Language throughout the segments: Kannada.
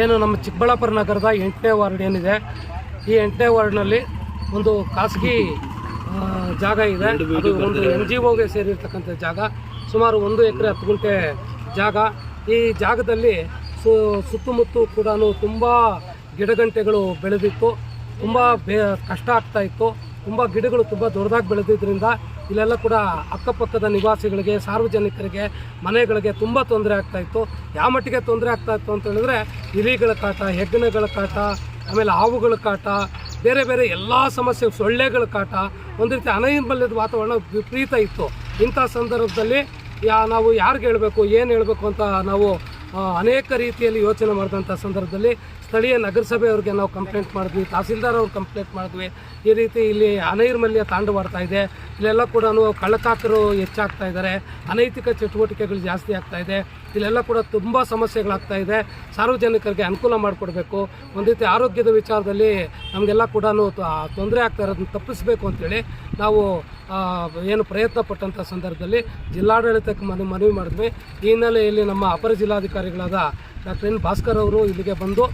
ಏನು ನಮ್ಮ ಚಿಕ್ಕಬಳ್ಳಾಪುರ ನಗರದ ಎಂಟನೇ ವಾರ್ಡ್ ಏನಿದೆ ಈ ಎಂಟನೇ ವಾರ್ಡ್ನಲ್ಲಿ ಒಂದು ಖಾಸಗಿ ಜಾಗ ಇದೆ. ಅದು ಒಂದು ಎನ್ ಜಿ ಒಗೆ ಸೇರಿರ್ತಕ್ಕಂಥ ಜಾಗ. ಸುಮಾರು ಒಂದು ಎಕರೆ ಹತ್ತು ಗುಂಟೆ ಜಾಗ. ಈ ಜಾಗದಲ್ಲಿ ಸು ಸುತ್ತಮುತ್ತ ಕೂಡ ತುಂಬ ಗಿಡಗಂಟೆಗಳು ಬೆಳೆದಿತ್ತು. ತುಂಬ ಬೇ ಕಷ್ಟ ಆಗ್ತಾ ಇತ್ತು. ತುಂಬ ಗಿಡಗಳು ತುಂಬ ದೊಡ್ಡದಾಗಿ ಬೆಳೆದಿದ್ದರಿಂದ ಇಲ್ಲೆಲ್ಲ ಕೂಡ ಅಕ್ಕಪಕ್ಕದ ನಿವಾಸಿಗಳಿಗೆ, ಸಾರ್ವಜನಿಕರಿಗೆ, ಮನೆಗಳಿಗೆ ತುಂಬ ತೊಂದರೆ ಆಗ್ತಾ ಇತ್ತು. ಯಾವ ಮಟ್ಟಿಗೆ ತೊಂದರೆ ಆಗ್ತಾ ಇತ್ತು ಅಂತ ಹೇಳಿದ್ರೆ ಇಲಿಗಳ ಕಾಟ, ಹೆಗ್ಗಣಗಳ ಕಾಟ, ಆಮೇಲೆ ಹಾವುಗಳ ಕಾಟ, ಬೇರೆ ಬೇರೆ ಎಲ್ಲ ಸಮಸ್ಯೆ, ಸೊಳ್ಳೆಗಳ ಕಾಟ, ಒಂದು ರೀತಿ ಅನೈರ್ಮಲ್ಯದ ವಾತಾವರಣ ವಿಪರೀತ ಇತ್ತು. ಇಂಥ ಸಂದರ್ಭದಲ್ಲಿ ಯಾ, ನಾವು ಯಾರಿಗೆ ಹೇಳಬೇಕು, ಏನು ಹೇಳಬೇಕು ಅಂತ ನಾವು ಅನೇಕ ರೀತಿಯಲ್ಲಿ ಯೋಚನೆ ಮಾಡಿದಂಥ ಸಂದರ್ಭದಲ್ಲಿ ಸ್ಥಳೀಯ ನಗರಸಭೆಯವ್ರಿಗೆ ನಾವು ಕಂಪ್ಲೇಂಟ್ ಮಾಡಿದ್ವಿ ತಹಸೀಲ್ದಾರ್ ಅವ್ರು ಕಂಪ್ಲೇಂಟ್ ಮಾಡಿದ್ವಿ. ಈ ರೀತಿ ಇಲ್ಲಿ ಅನೈರ್ಮಲ್ಯ ತಾಂಡವಾಡ್ತಾ ಇದೆ. ಇಲ್ಲೆಲ್ಲ ಕೂಡ ಕಳ್ಳಕಾಕರು ಹೆಚ್ಚಾಗ್ತಾ ಇದ್ದಾರೆ. ಅನೈತಿಕ ಚಟುವಟಿಕೆಗಳು ಜಾಸ್ತಿ ಆಗ್ತಾ ಇದೆ. ಇಲ್ಲೆಲ್ಲ ಕೂಡ ತುಂಬ ಸಮಸ್ಯೆಗಳಾಗ್ತಾ ಇದೆ. ಸಾರ್ವಜನಿಕರಿಗೆ ಅನುಕೂಲ ಮಾಡಿಕೊಡ್ಬೇಕು. ಒಂದು ರೀತಿ ಆರೋಗ್ಯದ ವಿಚಾರದಲ್ಲಿ ನಮಗೆಲ್ಲ ಕೂಡ ತೊಂದರೆ ಆಗ್ತಾ ಇರೋದನ್ನ ತಪ್ಪಿಸಬೇಕು ಅಂತೇಳಿ ನಾವು ಏನು ಪ್ರಯತ್ನ ಪಟ್ಟಂಥ ಸಂದರ್ಭದಲ್ಲಿ ಜಿಲ್ಲಾಡಳಿತಕ್ಕೆ ಮನವಿ ಮನವಿ ಮಾಡಿದ್ವಿ. ಈ ಹಿನ್ನೆಲೆಯಲ್ಲಿ ನಮ್ಮ ಅಪರ ಜಿಲ್ಲಾಧಿಕಾರಿಗಳಾದ ಡಾಕ್ಟರ್ ಎನ್ ಭಾಸ್ಕರ್ ಅವರು ಇಲ್ಲಿಗೆ ಬಂದು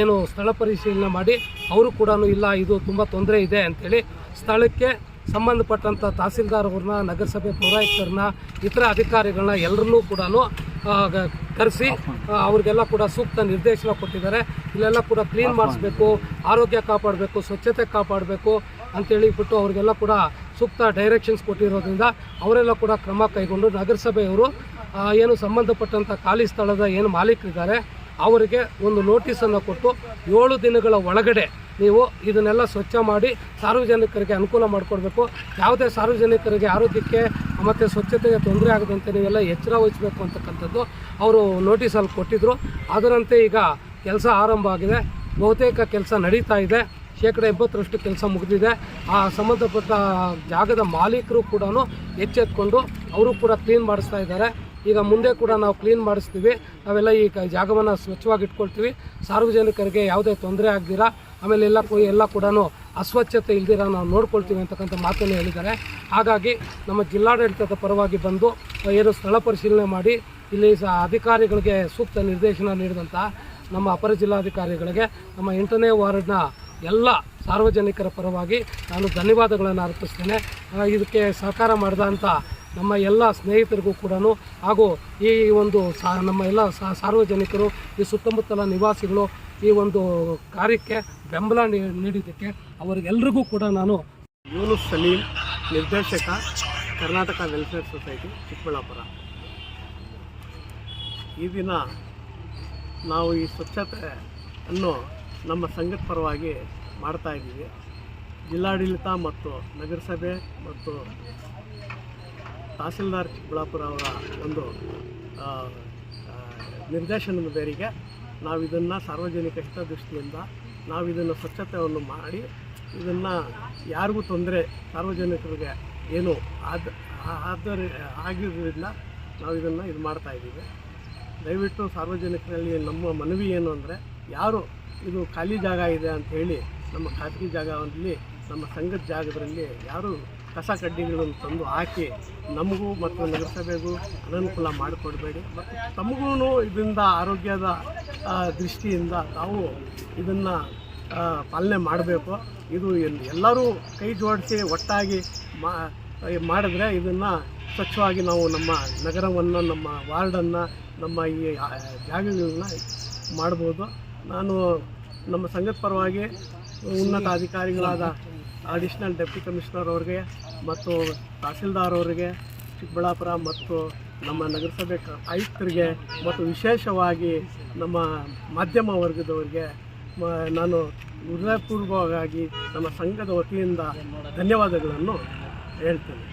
ಏನು ಸ್ಥಳ ಪರಿಶೀಲನೆ ಮಾಡಿ, ಅವರು ಕೂಡ ಇಲ್ಲ, ಇದು ತುಂಬ ತೊಂದರೆ ಇದೆ ಅಂಥೇಳಿ ಸ್ಥಳಕ್ಕೆ ಸಂಬಂಧಪಟ್ಟಂಥ ತಹಸೀಲ್ದಾರ್ ಅವ್ರನ್ನ, ನಗರಸಭೆ ಪೌರಾಯುಕ್ತರನ್ನ, ಇತರ ಅಧಿಕಾರಿಗಳನ್ನ ಎಲ್ಲರನ್ನೂ ಕೂಡ ಕರೆಸಿ ಅವ್ರಿಗೆಲ್ಲ ಕೂಡ ಸೂಕ್ತ ನಿರ್ದೇಶನ ಕೊಟ್ಟಿದ್ದಾರೆ. ಇಲ್ಲೆಲ್ಲ ಕೂಡ ಕ್ಲೀನ್ ಮಾಡಿಸ್ಬೇಕು, ಆರೋಗ್ಯ ಕಾಪಾಡಬೇಕು, ಸ್ವಚ್ಛತೆ ಕಾಪಾಡಬೇಕು ಅಂತೇಳಿಬಿಟ್ಟು ಅವ್ರಿಗೆಲ್ಲ ಕೂಡ ಸೂಕ್ತ ಡೈರೆಕ್ಷನ್ಸ್ ಕೊಟ್ಟಿರೋದ್ರಿಂದ ಅವರೆಲ್ಲ ಕೂಡ ಕ್ರಮ ಕೈಗೊಂಡು ನಗರಸಭೆಯವರು ಏನು ಸಂಬಂಧಪಟ್ಟಂಥ ಖಾಲಿ ಸ್ಥಳದ ಏನು ಮಾಲೀಕರಿದ್ದಾರೆ, ಅವರಿಗೆ ಒಂದು ನೋಟಿಸನ್ನು ಕೊಟ್ಟು ಏಳು ದಿನಗಳ ಒಳಗಡೆ ನೀವು ಇದನ್ನೆಲ್ಲ ಸ್ವಚ್ಛ ಮಾಡಿ ಸಾರ್ವಜನಿಕರಿಗೆ ಅನುಕೂಲ ಮಾಡಿಕೊಡ್ಬೇಕು. ಯಾವುದೇ ಸಾರ್ವಜನಿಕರಿಗೆ ಆರೋಗ್ಯಕ್ಕೆ ಮತ್ತು ಸ್ವಚ್ಛತೆಗೆ ತೊಂದರೆ ಆಗದಂತೆ ನೀವೆಲ್ಲ ಎಚ್ಚರ ವಹಿಸಬೇಕು ಅಂತಕ್ಕಂಥದ್ದು ಅವರು ನೋಟಿಸಲ್ಲಿ ಕೊಟ್ಟಿದ್ದರು ಅದರಂತೆ ಈಗ ಕೆಲಸ ಆರಂಭ ಆಗಿದೆ. ಬಹುತೇಕ ಕೆಲಸ ನಡೀತಾ ಇದೆ. ಶೇಕಡ ಎಂಬತ್ತರಷ್ಟು ಕೆಲಸ ಮುಗಿದಿದೆ. ಆ ಸಂಬಂಧಪಟ್ಟ ಜಾಗದ ಮಾಲೀಕರು ಕೂಡ ಎಚ್ಚೆತ್ಕೊಂಡು ಅವರು ಕೂಡ ಕ್ಲೀನ್ ಮಾಡಿಸ್ತಾ ಇದ್ದಾರೆ. ಈಗ ಮುಂದೆ ಕೂಡ ನಾವು ಕ್ಲೀನ್ ಮಾಡಿಸ್ತೀವಿ. ನಾವೆಲ್ಲ ಈ ಜಾಗವನ್ನು ಸ್ವಚ್ಛವಾಗಿ ಇಟ್ಕೊಳ್ತೀವಿ ಸಾರ್ವಜನಿಕರಿಗೆ ಯಾವುದೇ ತೊಂದರೆ ಆಗದಿರ, ಆಮೇಲೆ ಎಲ್ಲ ಎಲ್ಲ ಕೂಡ ಅಸ್ವಚ್ಛತೆ ಇಲ್ದಿರ ನಾವು ನೋಡ್ಕೊಳ್ತೀವಿ ಅಂತಕ್ಕಂಥ ಮಾತನ್ನು ಹೇಳಿದ್ದಾರೆ. ಹಾಗಾಗಿ ನಮ್ಮ ಜಿಲ್ಲಾಡಳಿತದ ಪರವಾಗಿ ಬಂದು ಏನು ಸ್ಥಳ ಪರಿಶೀಲನೆ ಮಾಡಿ, ಇಲ್ಲಿ ಸಹ ಅಧಿಕಾರಿಗಳಿಗೆ ಸೂಕ್ತ ನಿರ್ದೇಶನ ನೀಡಿದಂಥ ನಮ್ಮ ಅಪರ ಜಿಲ್ಲಾಧಿಕಾರಿಗಳಿಗೆ ನಮ್ಮ ಎಂಟನೇ ವಾರ್ಡ್ನ ಎಲ್ಲ ಸಾರ್ವಜನಿಕರ ಪರವಾಗಿ ನಾನು ಧನ್ಯವಾದಗಳನ್ನು ಅರ್ಪಿಸ್ತೇನೆ. ಇದಕ್ಕೆ ಸಹಕಾರ ಮಾಡಿದಂಥ ನಮ್ಮ ಎಲ್ಲ ಸ್ನೇಹಿತರಿಗೂ ಕೂಡ ಹಾಗೂ ಈ ಒಂದು ಸಾ, ನಮ್ಮ ಎಲ್ಲ ಸಾರ್ವಜನಿಕರು, ಈ ಸುತ್ತಮುತ್ತಲ ನಿವಾಸಿಗಳು ಈ ಒಂದು ಕಾರ್ಯಕ್ಕೆ ಬೆಂಬಲ ನೀಡಿದ್ದಕ್ಕೆ ಅವರಿಗೆಲ್ರಿಗೂ ಕೂಡ ನಾನು ಯೂನು ಸಲೀಂ, ನಿರ್ದೇಶಕ, ಕರ್ನಾಟಕ ವೆಲ್ಫೇರ್ ಸೊಸೈಟಿ ಚಿಕ್ಕಬಳ್ಳಾಪುರ. ಈ ದಿನ ನಾವು ಈ ಸ್ವಚ್ಛತೆ ಅನ್ನು ನಮ್ಮ ಸಂಘದ ಪರವಾಗಿ ಮಾಡ್ತಾ ಇದ್ದೀವಿ. ಜಿಲ್ಲಾಡಳಿತ ಮತ್ತು ನಗರಸಭೆ ಮತ್ತು ತಹಸೀಲ್ದಾರ್ ಚಿಕ್ಕಬಳ್ಳಾಪುರ ಅವರ ಒಂದು ನಿರ್ದೇಶನದ ಮೇರೆಗೆ ನಾವು ಇದನ್ನು ಸಾರ್ವಜನಿಕ ಹಿತದೃಷ್ಟಿಯಿಂದ ನಾವು ಇದನ್ನು ಸ್ವಚ್ಛತೆಯನ್ನು ಮಾಡಿ ಇದನ್ನು ಯಾರಿಗೂ ತೊಂದರೆ ಸಾರ್ವಜನಿಕರಿಗೆ ಏನು ಆದ, ಆದರೆ ಆಗಿರೋದ್ರಿಂದ ನಾವು ಇದನ್ನು ಇದು ಮಾಡ್ತಾ ಇದ್ದೀವಿ. ದಯವಿಟ್ಟು ಸಾರ್ವಜನಿಕರಲ್ಲಿ ನಮ್ಮ ಮನವಿ ಏನು ಅಂದರೆ, ಯಾರು ಇದು ಖಾಲಿ ಜಾಗ ಇದೆ ಅಂತ ಹೇಳಿ, ನಮ್ಮ ಖಾಸಗಿ ಜಾಗದಲ್ಲಿ, ನಮ್ಮ ಸಂಘದ ಜಾಗದಲ್ಲಿ ಯಾರು ಕಸ ಕಡ್ಡಿಗಳನ್ನು ತಂದು ಹಾಕಿ ನಮಗೂ ಮತ್ತು ನಗರಸಭೆಗೂ ಅನನುಕೂಲ ಮಾಡಿಕೊಡ್ಬೇಡಿ. ಮತ್ತು ತಮಗೂ ಇದರಿಂದ ಆರೋಗ್ಯದ ದೃಷ್ಟಿಯಿಂದ ತಾವು ಇದನ್ನು ಪಾಲನೆ ಮಾಡಬೇಕು. ಇದು ಎಲ್- ಎಲ್ಲರೂ ಕೈ ಜೋಡಿಸಿ ಒಟ್ಟಾಗಿ ಮಾ, ಮಾಡಿದ್ರೆ ಇದನ್ನು ಸ್ವಚ್ಛವಾಗಿ ನಾವು ನಮ್ಮ ನಗರವನ್ನು, ನಮ್ಮ ವಾರ್ಡನ್ನು, ನಮ್ಮ ಈ ಜಾಗಗಳನ್ನ ಮಾಡ್ಬೋದು. ನಾನು ನಮ್ಮ ಸಂಘದ ಪರವಾಗಿ ಉನ್ನತ ಅಧಿಕಾರಿಗಳಾದ ಅಡಿಷ್ನಲ್ ಡೆಪ್ಟಿ ಕಮಿಷನರ್ ಅವ್ರಿಗೆ ಮತ್ತು ತಹಸೀಲ್ದಾರ್ ಅವರಿಗೆ, ಚಿಕ್ಕಬಳ್ಳಾಪುರ ಮತ್ತು ನಮ್ಮ ನಗರಸಭೆ ಆಯುಕ್ತರಿಗೆ ಮತ್ತು ವಿಶೇಷವಾಗಿ ನಮ್ಮ ಮಾಧ್ಯಮ ವರ್ಗದವರಿಗೆ ನಾನು ಹೃದಯಪೂರ್ವಕವಾಗಿ ನಮ್ಮ ಸಂಘದ ವತಿಯಿಂದ ಧನ್ಯವಾದಗಳನ್ನು ಹೇಳ್ತೇನೆ.